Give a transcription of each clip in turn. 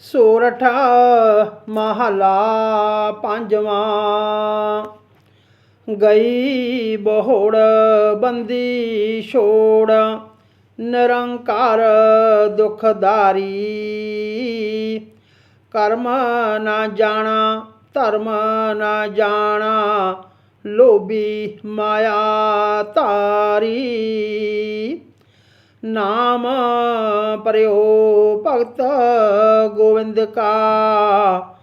ਸੋਰਠਾ ਮਹਲਾ ਪੰਜਵਾਂ। ਗਈ ਬਹੋੜ ਬੰਦੀ ਛੋੜ, ਨਿਰੰਕਾਰ ਦੁਖਦਾਰੀ। ਕਰਮ ਨਾ ਜਾਣਾ, ਧਰਮ ਨਾ ਜਾਣਾ, ਲੋਭੀ ਮਾਇਆ ਤਾਰੀ ਨਾਮ ਪਰਿਓ ਭਗਤ ਗੋਬਿੰਦ ਕਾ।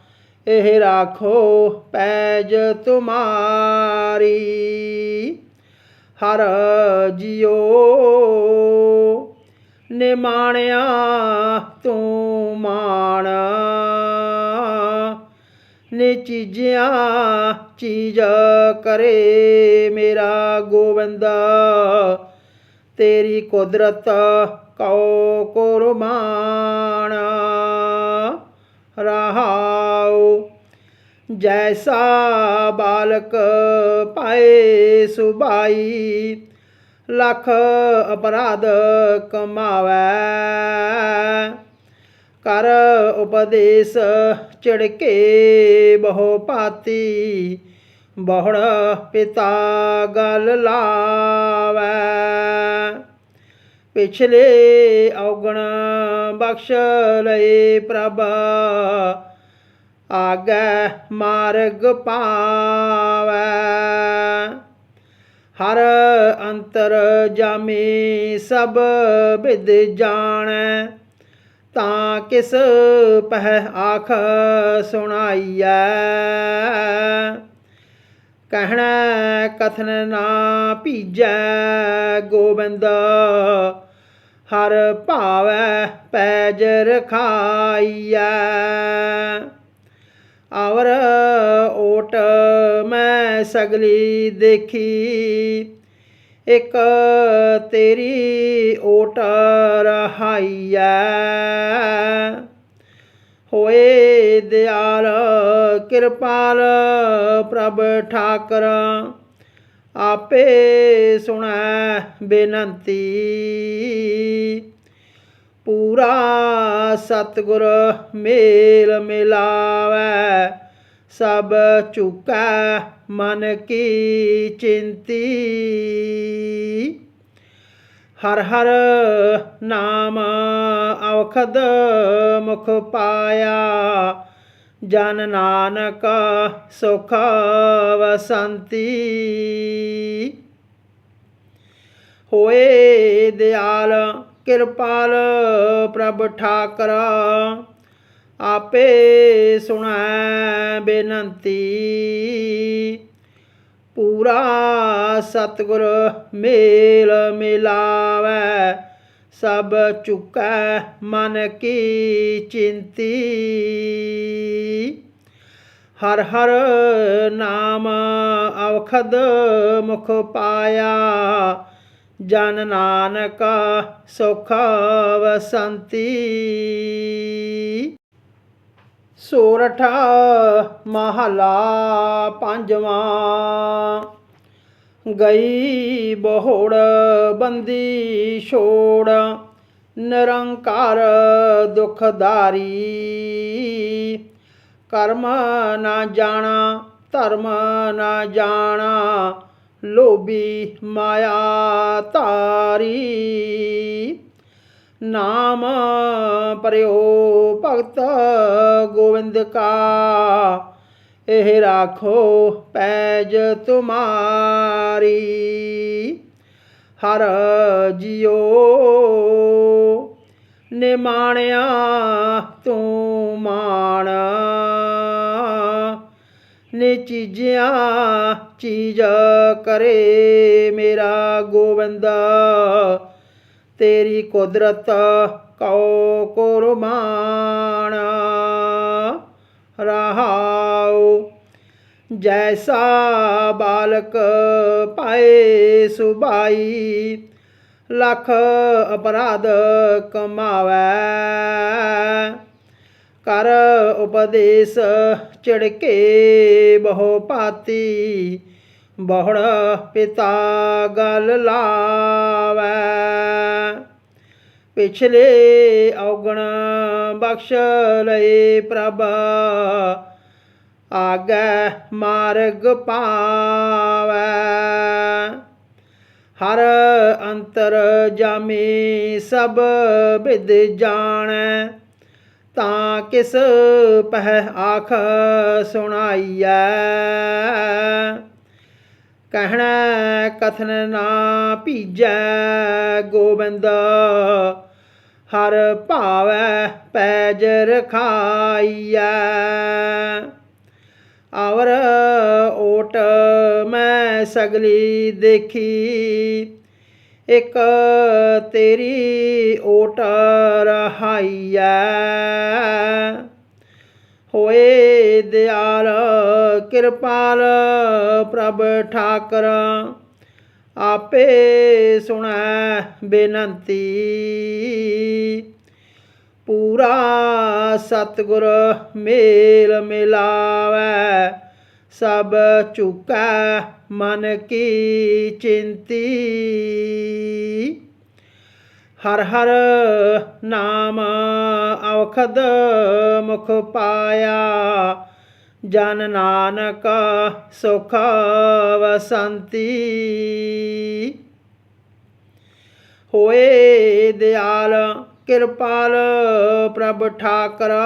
ਇਹ ਰਾਖੋ ਪੈਜ ਤੁਮਾਰੀ। ਹਰ ਜਿਉ ਨਿਮਾਣਿਆ ਤੂੰ ਮਾਣ। ਨੇ ਚੀਜ਼ਿਆਂ ਚੀਜ਼ ਕਰੇ ਮੇਰਾ ਗੋਬਿੰਦ ਤੇਰੀ ਕੁਦਰਤ ਕਉ ਕੁਰਬਾਨ। ਰਹਾਉ, ਜੈਸਾ ਬਾਲਕ ਪਾਏ ਸੁਬਾਈ, ਲੱਖ ਅਪਰਾਧ ਕਮਾਵੈ। ਕਰ ਉਪਦੇਸ਼ ਚੜਕੇ ਬਹੁ ਪਾਤੀ ਬਹੁੜ ਪਿਤਾ ਗਲ ਲਾਵੈ। ਪਿਛਲੇ ਔਗਣ ਬਖਸ਼ ਲਏ ਪ੍ਰਭ। ਆਗੈ ਮਾਰਗ ਪਾਵੈ। ਹਰ ਅੰਤਰ ਜਾਮੇ ਸਭ ਵਿਦ ਜਾਣੈ। ਤਾਂ ਕਿਸ ਪਹਿ ਆਖ ਸੁਣਾਈਐ। ਕਹਿਣਾ, ਕਥਨ ਨਾ ਭੀਜੈ ਗੋਬਿੰਦ। ਹਰ ਭਾਵੈ ਪੈਜ ਰਖਾਈਐ। ਔਰ ਓਟ ਮੈਂ ਸਗਲੀ ਦੇਖੀ। ਇੱਕ ਤੇਰੀ ਓਟ ਰਹਾਈਐ। ਹੋਏ ਦਿਆਲ ਕਿਰਪਾਲ ਪ੍ਰਭ ਠਾਕਰ ਆਪੇ ਸੁਣੈ ਬੇਨੰਤੀ। ਪੂਰਾ ਸਤਿਗੁਰ ਮੇਲ ਮਿਲਾਵੈ, ਸਭ ਝੁਕੈ ਮਨ ਕੀ ਚਿੰਤੀ। ਹਰ ਹਰ ਨਾਮ ਔਖਦ ਮੁਖ ਪਾਇਆ ਜਨ ਨਾਨਕ ਸੁਖ ਵਸੰਤੀ। ਹੋਏ ਦਿਆਲ, ਕਿਰਪਾਲ ਪ੍ਰਭ ਠਾਕਰ, ਆਪੇ ਸੁਣੈ ਬੇਨੰਤੀ। ਪੂਰਾ ਸਤਿਗੁਰ ਮੇਲ ਮਿਲਾਵੈ, ਸਭ ਚੁਕੈ ਮਨ ਕੀ ਚਿੰਤੀ। ਹਰ ਹਰ ਨਾਮ ਅਵਖਦ ਮੁਖ ਪਾਇਆ। ਜਨ ਨਾਨਕ ਸੁਖ ਵਸੰਤੀ। ਸੋਰਠ ਮਹਲਾ ਪੰਜਵਾਂ। ਗਈ ਬਹੋੜ ਬੰਦੀ ਛੋੜ। ਨਿਰੰਕਾਰ ਦੁਖਦਾਰੀ। ਕਰਮ ਨਾ ਜਾਣਾ, ਧਰਮ ਨਾ ਜਾਣਾ, ਲੋਭੀ ਮਾਇਆ ਧਾਰੀ। ਨਾਮ ਪਰਿਓ ਭਗਤ ਗੋਬਿੰਦ ਕਾ, ਇਹ ਰਾਖੋ ਪੈਜ ਤੁਮਾਰੀ। ਹਰ ਜਿਉ ਨਿਮਾਣਿਆ ਤੂੰ ਨੇ ਚੀਜ਼ਿਆਂ ਚੀਜ਼ ਕਰੇ ਮੇਰਾ ਗੋਬਿੰਦ ਤੇਰੀ ਕੁਦਰਤ ਕਉ ਕੁਰਬਾਨ। ਰਹਾਉ, ਜੈਸਾ ਬਾਲਕ ਪਾਏ ਸੁਬਾਈ, ਲੱਖ ਅਪਰਾਧ ਕਮਾਵੈ। ਕਰ ਉਪਦੇਸ਼ ਚੜਕੇ ਬਹੁ ਪਾਤੀ ਬਹੁੜ ਪਿਤਾ ਗਲ ਲਾਵੈ। ਪਿਛਲੇ ਔਗਣ ਬਖਸ਼ ਲਏ ਪ੍ਰਭ। ਆਗੈ ਮਾਰਗ ਪਾਵੈ। ਹਰ ਅੰਤਰ ਜਾਮੀ ਸਭ ਵਿਦ ਜਾਣੈ। ਤਾਂ ਕਿਸ ਪਹਿ ਆਖ ਸੁਣਾਈਐ? ਕਹਿਣਾ, ਕਥਨ ਨਾ ਭੀਜੈ ਗੋਬਿੰਦ, ਹਰ ਭਾਵੈ ਪੈਜ ਰਖਾਈਐ। ਔਰ ਓਟ ਮੈਂ ਸਗਲੀ ਦੇਖੀ ਇੱਕ ਤੇਰੀ ਓਟ ਰਹਾਈਐ। ਹੋਏ ਦਿਆਲ, ਕਿਰਪਾਲ ਪ੍ਰਭ ਠਾਕਰ, ਆਪੇ ਸੁਣੈ ਬੇਨੰਤੀ। ਪੂਰਾ ਸਤਿਗੁਰ ਮੇਲ ਮਿਲਾਵੈ। ਸਭ ਝੁਕੈ ਮਨ ਕੀ ਚਿੰਤੀ। ਹਰ ਹਰ ਨਾਮ ਔਖਦ ਮੁਖ ਪਾਇਆ, ਜਨ ਨਾਨਕ ਸੁਖ ਵਸੰਤੀ। ਹੋਏ ਦਿਆਲ ਕਿਰਪਾਲ ਪ੍ਰਭ ਠਾਕਰਾ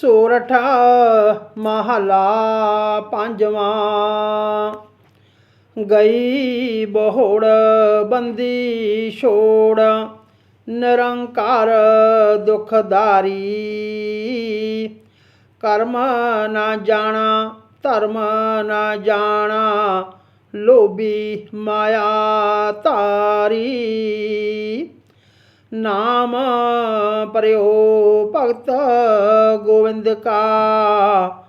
ਸੋਰਠਾ ਮਹਲਾ ਪੰਜਵਾਂ। ਗਈ ਬਹੋੜ ਬੰਦੀ ਛੋੜ, ਨਿਰੰਕਾਰ ਦੁਖਦਾਰੀ। ਕਰਮ ਨਾ ਜਾਣਾ, ਧਰਮ ਨਾ ਜਾਣਾ, ਲੋਭੀ ਮਾਇਆ ਤਾਰੀ ਨਾਮ ਪਰਿਓ ਭਗਤ ਗੋਬਿੰਦ ਕਾ।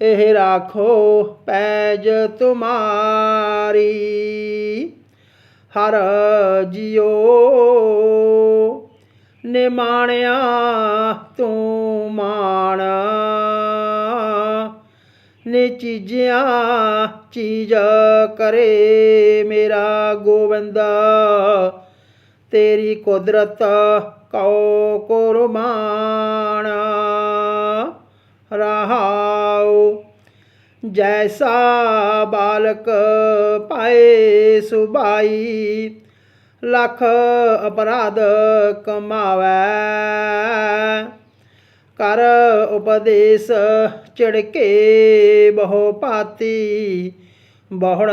ਇਹ ਰਾਖੋ ਪੈਜ ਤੁਮਾਰੀ। ਹਰ ਜਿਉ ਨਿਮਾਣਿਆ ਤੂੰ ਮਾਣ। ਨੇ ਚੀਜ਼ਿਆਂ ਚੀਜ਼ ਕਰੇ ਮੇਰਾ ਗੋਬਿੰਦ ਤੇਰੀ ਕੁਦਰਤ ਕਉ ਕੁਰਬਾਨ ਰਹਾਉ। ਜੈਸਾ ਬਾਲਕ ਪਾਏ ਸੁਬਾਈ, ਲੱਖ ਅਪਰਾਧ ਕਮਾਵੈ। ਕਰ ਉਪਦੇਸ਼ ਚਿੜਕੇ ਬਹੁ ਪਾਤੀ ਬਹੁੜ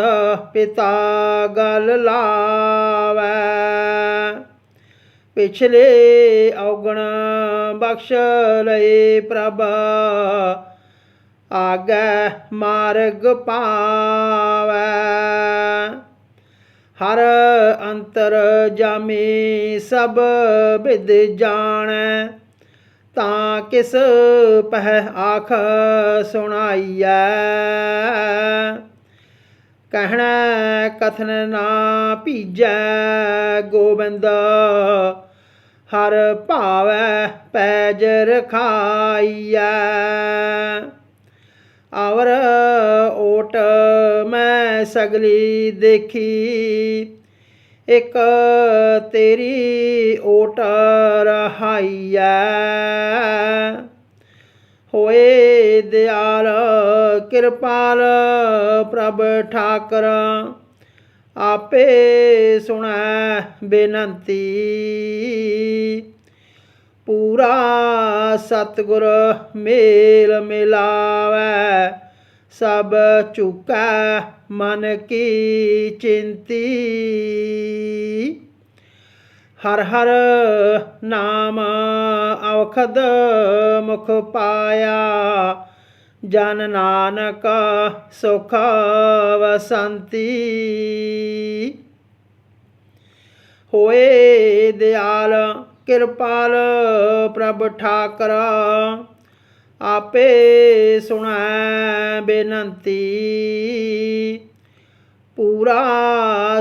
ਪਿਤਾ ਗਲ ਲਾਵੈ। ਪਿਛਲੇ ਔਗਣ ਬਖਸ਼ ਲਏ ਪ੍ਰਭ। ਆਗੈ ਮਾਰਗ ਪਾਵੈ। ਹਰ ਅੰਤਰ ਜਾਮੀ ਸਭ ਵਿਦ ਜਾਣੈ। ਤਾਂ ਕਿਸ ਪਹਿ ਆਖ ਸੁਣਾਈਐ। ਕਹਿਣਾ, ਕਥਨ ਨਾ ਭੀਜੈ ਗੋਬਿੰਦ। ਹਰ ਭਾਵੈ ਪੈਜ ਰਖਾਈਐ। ਔਰ ਓਟ ਮੈਂ ਸਗਲੀ ਦੇਖੀ। ਇੱਕ ਤੇਰੀ ਓਟ ਰਹਾਈਐ। ਹੋਏ ਦਿਆਲ, ਕਿਰਪਾਲ ਪ੍ਰਭ ਠਾਕਰ। ਆਪੇ ਸੁਣੈ ਬੇਨੰਤੀ। ਪੂਰਾ ਸਤਿਗੁਰ ਮੇਲ ਮਿਲਾਵੈ, ਸਭ ਝੁਕੈ ਮਨ ਕੀ ਚਿੰਤੀ। ਹਰ ਹਰ ਨਾਮ ਔਖਦ ਮੁਖ ਪਾਇਆ। ਜਨ ਨਾਨਕ ਸੁਖ ਵਸੰਤੀ। ਹੋਏ ਦਿਆਲ, ਕਿਰਪਾਲ ਪ੍ਰਭ ਠਾਕਰ, ਆਪੇ ਸੁਣੈ ਬੇਨੰਤੀ। ਪੂਰਾ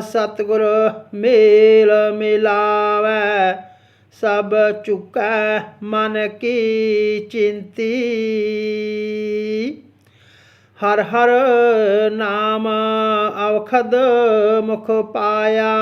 ਸਤਿਗੁਰ ਮੇਲ ਮਿਲਾਵੈ। ਸਭ ਚੁਕੈ ਮਨ ਕੀ ਚਿੰਤੀ। ਹਰ ਹਰ ਨਾਮ ਅਵਖਦ ਮੁਖ ਪਾਇਆ।